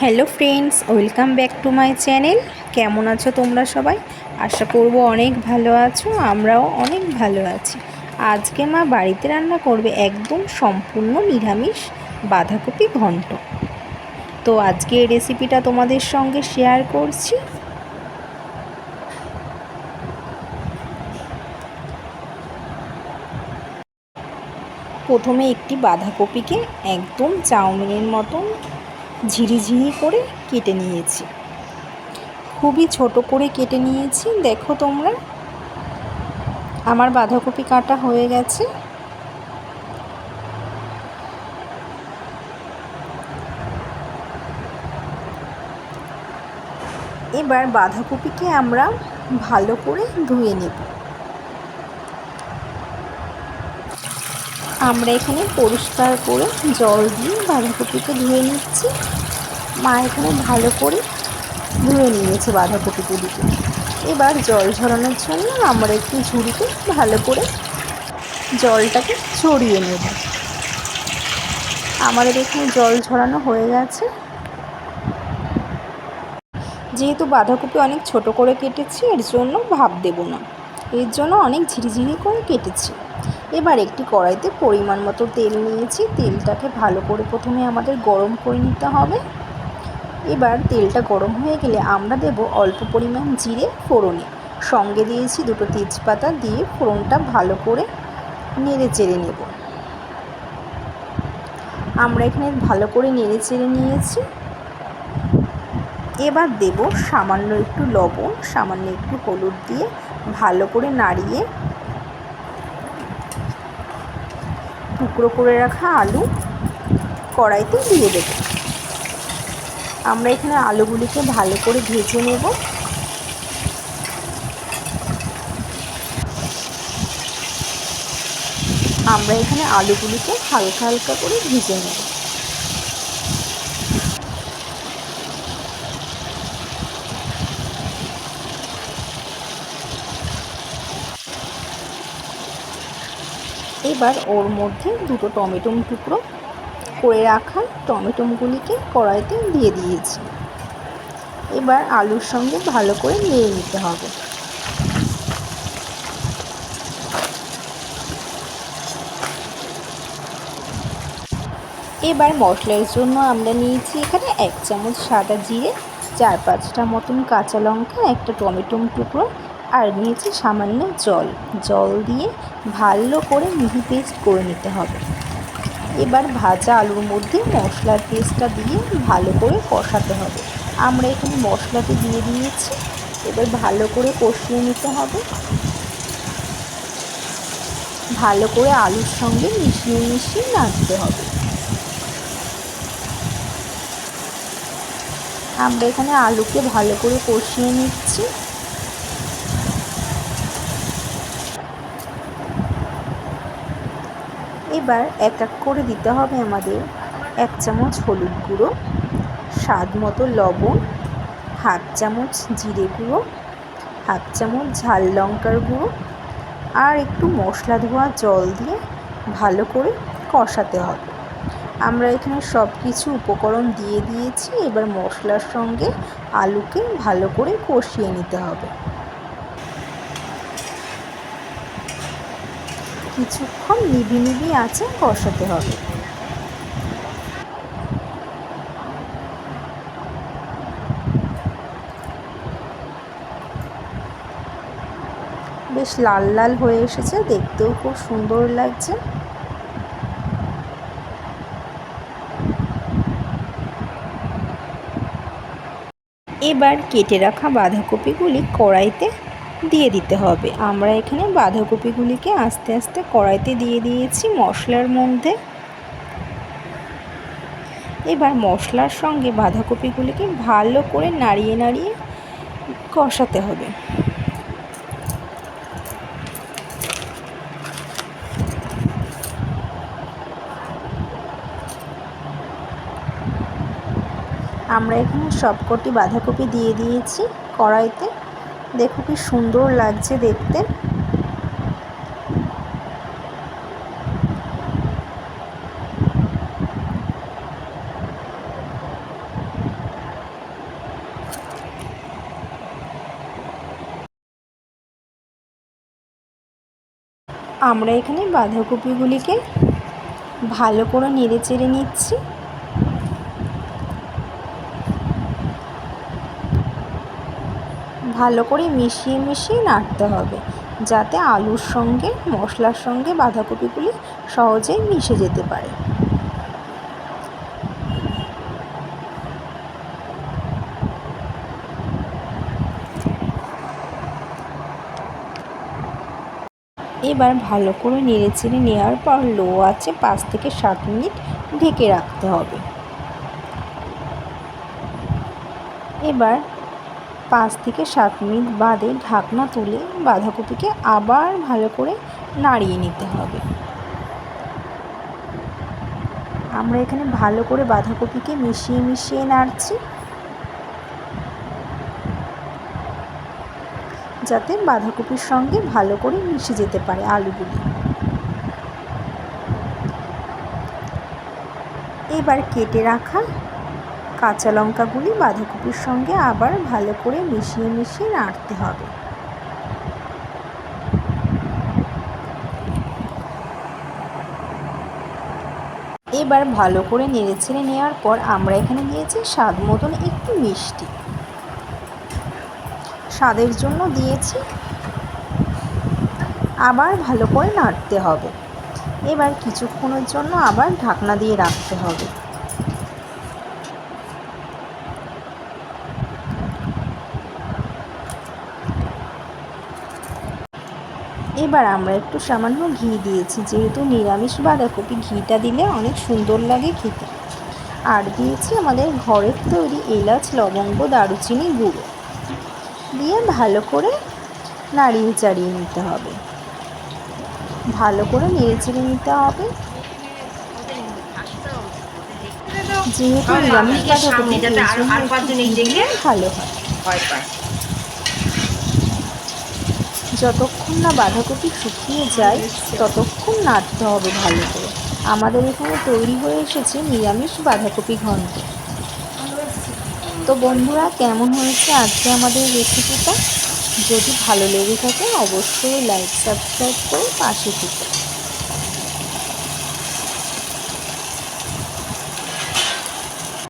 Hello friends, welcome back to my channel. কেমন আছো তোমরা সবাই? আশা করব অনেক ভালো আছো, আমরাও অনেক ভালো আছি। আজকে মা বাড়িতে রান্না করবে একদম সম্পূর্ণ নিরামিষ বাঁধাকপি ঘন্ট। তো আজকে এই রেসিপিটা তোমাদের সঙ্গে শেয়ার করছি। প্রথমে একটি বাঁধাকপিকে একদম চাউমিনের মতন ঝিরিঝিরি করে কেটে নিয়েছি। খুবই ছোট করে কেটে নিয়েছি, দেখো তোমরা। আমার বাঁধাকপি কাটা হয়ে গেছে। এবার বাঁধাকপিকে আমরা ভালো করে ধুয়ে নেব। আমরা এখানে পরিষ্কার করে জল দিয়ে বাঁধাকপিকে ধুয়ে নিচ্ছি। মা এখানে ভালো করে ধুয়ে নিয়েছে বাঁধাকপিগুলিকে এবার জল ঝরানোর জন্য আমরা একটু ঝুড়িতে ভালো করে জলটাকে ছড়িয়ে নেব। আমাদের এখানে জল ঝরানো হয়ে গেছে। যেহেতু বাঁধাকপি অনেক ছোট করে কেটেছি, এর জন্য ভাব দেব না। এর জন্য অনেক ঝিরিঝিরি করে কেটেছি। এবার একটি কড়াইতে পরিমাণ মতো তেল নিয়েছি। তেলটাকে ভালো করে প্রথমে আমাদের গরম করে নিতে হবে। এবার তেলটা গরম হয়ে গেলে আমরা দেব অল্প পরিমাণ জিরে ফোড়নে। সঙ্গে দিয়েছি দুটো তেজপাতা দিয়ে ফোড়নটা ভালো করে নেড়ে চেড়ে নেব। আমরা এখানে ভালো করে নেড়ে চেড়ে নিয়েছি। এবার দেব সামান্য একটু লবণ, সামান্য একটু হলুদ দিয়ে ভালো করে নাড়িয়ে টুকরো করে রাখা আলু কড়াইতে দিয়ে দেব। আমরা এখানে আলুগুলিকে ভালো করে ভেজে নেব। আমরা এখানে আলুগুলিকে হালকা হালকা করে ভেজে নেব। এবার ওর মধ্যে দুটো টমেটোম টুকরো করে রাখা টমেটোমগুলিকে কড়াইতে দিয়ে দিয়েছি। এবার আলুর সঙ্গে ভালো করে নিয়ে নিতে হবে। এবার মশলার জন্য আমরা নিয়েছি এখানে এক চামচ সাদা জিরে, চার পাঁচটা মতন কাঁচা লঙ্কা, একটা টমেটোম টুকরো আর নিয়েছি সামান্য জল। জল দিয়ে ভালো করে মিহি পেস্ট করে নিতে হবে। এবার ভাজা আলুর মধ্যে মশলার পেস্টটা দিয়ে ভালো করে কষাতে হবে। আমরা এখানে মশলাটি দিয়ে দিয়েছি। এবার ভালো করে কষিয়ে নিতে হবে। ভালো করে আলুর সঙ্গে মিশিয়ে মিশিয়ে নাড়তে হবে। আমরা এখানে আলুকে ভালো করে কষিয়ে নিচ্ছি। এবার এক এক করে দিতে হবে আমাদের এক চামচ হলুদ গুঁড়ো, স্বাদ মতো লবণ, হাফ চামচ জিরে গুঁড়ো, হাফ চামচ ঝাল লঙ্কার গুঁড়ো আর একটু মশলা ধোয়া জল দিয়ে ভালো করে কষাতে হবে। আমরা এখানে সব কিছু উপকরণ দিয়ে দিয়েছি। এবার মশলার সঙ্গে আলুকে ভালো করে কষিয়ে নিতে হবে। কিছুক্ষণ নিবি নিবি আছে কষাতে হবে। বেশ লাল লাল হয়ে এসেছে, দেখতেও খুব সুন্দর লাগছে। এবার কেটে রাখা বাঁধাকপিগুলি কড়াইতে দিয়ে দিতে হবে। আমরা এখানে বাঁধাকপিগুলিকে আস্তে আস্তে কড়াইতে দিয়ে দিয়েছি মশলার মধ্যে। এবার মশলার সঙ্গে বাঁধাকপিগুলিকে ভালো করে নাড়িয়ে নাড়িয়ে কষাতে হবে। আমরা এখানে সবকটি বাঁধাকপি দিয়ে দিয়েছি কড়াইতে। দেখো কি সুন্দর লাগছে দেখতে। আমরা এখানে বাঁধাকপিগুলিকে ভালো করে নেড়ে চেড়ে নিচ্ছি। ভালো করে মিশিয়ে মিশিয়ে নাড়তে হবে, যাতে আলুর সঙ্গে, মশলার সঙ্গে বাঁধাকপিগুলি সহজেই মিশে যেতে পারে। এবার ভালো করে নেড়ে চেড়ে নেওয়ার পর লো আছে পাঁচ থেকে সাত মিনিট ঢেকে রাখতে হবে। এবার পাঁচ থেকে সাত মিনিট বাদে ঢাকনা তুলে বাঁধাকপিকে আবার ভালো করে নাড়িয়ে নিতে হবে। আমরা এখানে ভালো করে বাঁধাকপিকে মিশিয়ে মিশিয়ে নাড়ছি। যাতে বাঁধাকপির সঙ্গে ভালো করে মিশে যেতে পারে আলুগুলি। এবার কেটে রাখা কাঁচা লঙ্কাগুলি বাঁধাকপির সঙ্গে আবার ভালো করে মিশিয়ে মিশিয়ে নাড়তে হবে। এবার ভালো করে নেড়ে ছেড়ে নেওয়ার পর আমরা এখানে দিয়েছি স্বাদ মতন একটু মিষ্টি। স্বাদের জন্য দিয়েছি। আবার ভালো করে নাড়তে হবে। এবার কিছুক্ষণের জন্য আবার ঢাকনা দিয়ে রাখতে হবে। এবার আমরা একটু সামান্য ঘি দিয়েছি যেহেতু নিরামিষ বাঁধাকপি ঘিটা দিলে অনেক সুন্দর লাগে খেতে। আর দিয়েছি আমাদের ঘরের তৈরি এলাচ লবঙ্গ দারুচিনি গুঁড়ো। দিয়ে ভালো করে নাড়িয়ে চাড়িয়ে নিতে হবে। ভালো করে নেড়ে চেড়ে নিতে হবে। যেহেতু নিরামিষ বাঁধাকপি ভালো হয়। যতক্ষণ না বাঁধাকপি শুকিয়ে যায়, ততক্ষণ নাড়তে হবে ভালো করে। আমাদের এখানে তৈরি হয়ে এসেছে নিরামিষ বাঁধাকপি ঘন্ট। তো বন্ধুরা, কেমন হয়েছে আজকে আমাদের রেসিপিটা যদি ভালো লেগে থাকে, অবশ্যই লাইক সাবস্ক্রাইব করে পাশে থেকে।